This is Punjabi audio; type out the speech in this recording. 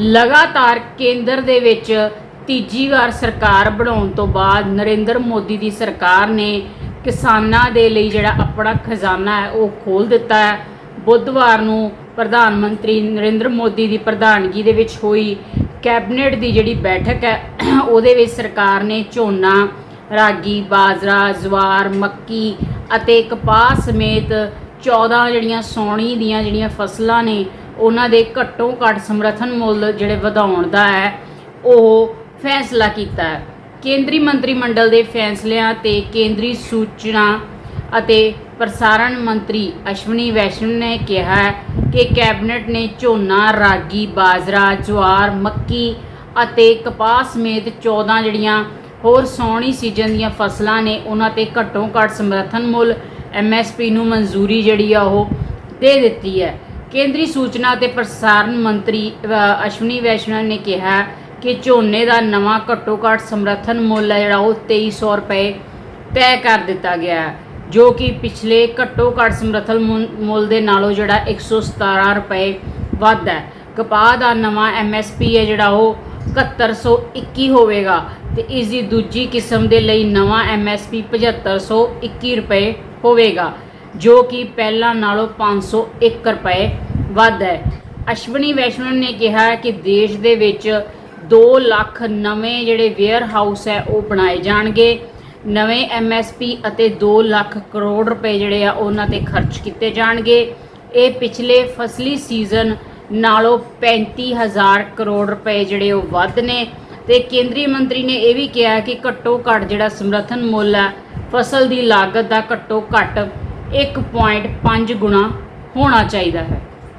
ਲਗਾਤਾਰ ਕੇਂਦਰ ਦੇ ਵਿੱਚ ਤੀਜੀ ਵਾਰ ਸਰਕਾਰ ਬਣਾਉਣ ਤੋਂ ਬਾਅਦ ਨਰਿੰਦਰ ਮੋਦੀ ਦੀ ਸਰਕਾਰ ਨੇ ਕਿਸਾਨਾਂ ਦੇ ਲਈ ਜਿਹੜਾ ਆਪਣਾ ਖਜ਼ਾਨਾ ਹੈ, ਉਹ ਖੋਲ ਦਿੱਤਾ ਹੈ। ਬੁੱਧਵਾਰ ਨੂੰ ਪ੍ਰਧਾਨ ਮੰਤਰੀ ਨਰਿੰਦਰ ਮੋਦੀ ਦੀ ਪ੍ਰਧਾਨਗੀ ਦੇ ਵਿੱਚ ਹੋਈ ਕੈਬਨਿਟ ਦੀ ਜਿਹੜੀ ਬੈਠਕ ਹੈ, ਉਹਦੇ ਵਿੱਚ ਸਰਕਾਰ ਨੇ ਝੋਨਾ, ਰਾਗੀ, ਬਾਜਰਾ, ਜਵਾਰ, ਮੱਕੀ ਅਤੇ ਕਪਾਹ ਸਮੇਤ 14 ਜਿਹੜੀਆਂ ਸੌਣੀ ਦੀਆਂ ਜਿਹੜੀਆਂ ਫਸਲਾਂ ਨੇ ਉਹਨਾਂ ਦੇ ਘੱਟੋ ਘੱਟ ਸਮਰਥਨ ਮੁੱਲ ਜਿਹੜੇ ਵਧਾਉਣ ਦਾ ਹੈ, ਉਹ ਫੈਸਲਾ ਕੀਤਾ ਹੈ। ਕੇਂਦਰੀ ਮੰਤਰੀ ਮੰਡਲ ਦੇ ਫੈਸਲਿਆਂ ਤੇ ਕੇਂਦਰੀ ਸੂਚਨਾ ਅਤੇ ਪ੍ਰਸਾਰਣ ਮੰਤਰੀ ਅਸ਼ਵਨੀ ਵੈਸ਼ਨਵ ਨੇ ਕਿਹਾ ਹੈ ਕਿ ਕੈਬਨਿਟ ਨੇ ਝੋਨਾ, ਰਾਗੀ, ਬਾਜਰਾ, ਜਵਾਰ, ਮੱਕੀ ਅਤੇ ਕਪਾਹ ਸਮੇਤ 14 ਜਿਹੜੀਆਂ ਹੋਰ ਸੌਣੀ ਸੀਜ਼ਨ ਦੀਆਂ ਫਸਲਾਂ ਨੇ, ਉਹਨਾਂ ਤੇ ਘੱਟੋ ਘੱਟ ਸਮਰਥਨ ਮੁੱਲ ਐਮਐਸਪੀ ਨੂੰ ਮਨਜ਼ੂਰੀ ਜਿਹੜੀ ਆ ਉਹ ਦੇ ਦਿੱਤੀ ਹੈ। ਕੇਂਦਰੀ ਸੂਚਨਾ ਤੇ ਪ੍ਰਸਾਰਣ ਮੰਤਰੀ ਅ, ਅਸ਼ਵਨੀ ਵੈਸ਼ਨਵ ਨੇ ਕਿਹਾ ਕਿ ਝੋਨੇ ਦਾ ਨਵਾਂ ਘੱਟੋ ਘੱਟ ਸਮਰਥਨ ਮੁੱਲ ਹੈ ਜਿਹੜਾ ਉਹ 2300 ਰੁਪਏ ਤੈਅ ਕਰ ਦਿੱਤਾ ਗਿਆ ਹੈ ਜੋ ਕਿ ਪਿਛਲੇ ਘੱਟੋ ਘੱਟ ਸਮਰਥਨ ਮੁੱਲ- ਮੁੱਲ ਦੇ ਨਾਲੋਂ ਜਿਹੜਾ 117 ਰੁਪਏ ਵੱਧ ਹੈ। ਕਪਾਹ ਦਾ ਨਵਾਂ ਐਮਐਸਪੀ ਹੈ ਜਿਹੜਾ ਉਹ 7121 ਹੋਵੇਗਾ ਤੇ ਇਸ ਦੀ ਦੂਜੀ ਕਿਸਮ ਦੇ ਲਈ ਨਵਾਂ ਐਮਐਸਪੀ 7521 ਰੁਪਏ ਹੋਵੇਗਾ। ਜੋ ਕਿ ਪਹਿਲਾਂ ਨਾਲੋਂ 501 ਰੁਪਏ ਵੱਧ ਹੈ। ਅਸ਼ਵਨੀ ਵੈਸ਼ਨਵ ਨੇ ਕਿਹਾ ਕਿ ਦੇਸ਼ ਦੇ ਵਿੱਚ 2 ਲੱਖ ਨਵੇਂ ਜਿਹੜੇ ਵੇਅਰ ਹਾਊਸ ਹੈ, ਉਹ ਬਣਾਏ ਜਾਣਗੇ। ਨਵੇਂ ਐਮਐਸਪੀ ਅਤੇ 2 ਲੱਖ ਕਰੋੜ ਰੁਪਏ ਜਿਹੜੇ ਆ, ਉਹਨਾਂ ਤੇ ਖਰਚ ਕੀਤੇ ਜਾਣਗੇ। ਇਹ ਪਿਛਲੇ ਫਸਲੀ ਸੀਜ਼ਨ ਨਾਲੋਂ 35000 ਕਰੋੜ ਰੁਪਏ ਜਿਹੜੇ ਉਹ ਵੱਧ ਨੇ ਤੇ ਕੇਂਦਰੀ ਮੰਤਰੀ ਨੇ ਇਹ ਵੀ ਕਿਹਾ ਕਿ ਘੱਟੋ ਘੱਟ ਜਿਹੜਾ ਸਮਰਥਨ ਮੁੱਲ ਹੈ, ਫਸਲ ਦੀ ਲਾਗਤ ਦਾ ਘੱਟੋ ਘੱਟ 1.5 ਗੁਣਾ ਹੋਣਾ ਚਾਹੀਦਾ ਹੈ।